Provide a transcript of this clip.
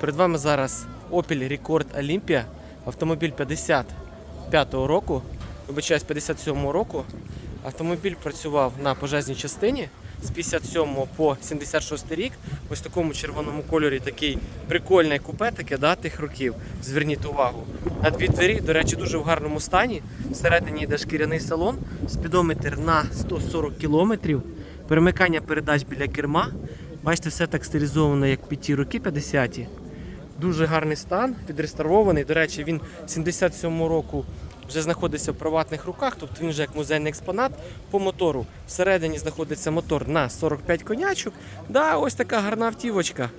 Перед вами зараз Opel Record Olympia, автомобіль 55-го року, вибачаюсь, 57-го року. Автомобіль працював на пожежній частині з 57 по 76 рік. Ось в такому червоному кольорі такий прикольне купе таке да, тих років. Зверніть увагу. На дві двері, до речі, дуже в гарному стані. Всередині йде шкіряний салон, спідометр на 140 кілометрів, перемикання передач біля керма. Бачите, все так стилізовано, як під ті роки 50-ті. Дуже гарний стан, відреставрований. До речі, він 77 року вже знаходиться в приватних руках, тобто він вже як музейний експонат по мотору. Всередині знаходиться мотор на 45 конячок. Да, ось така гарна автівочка.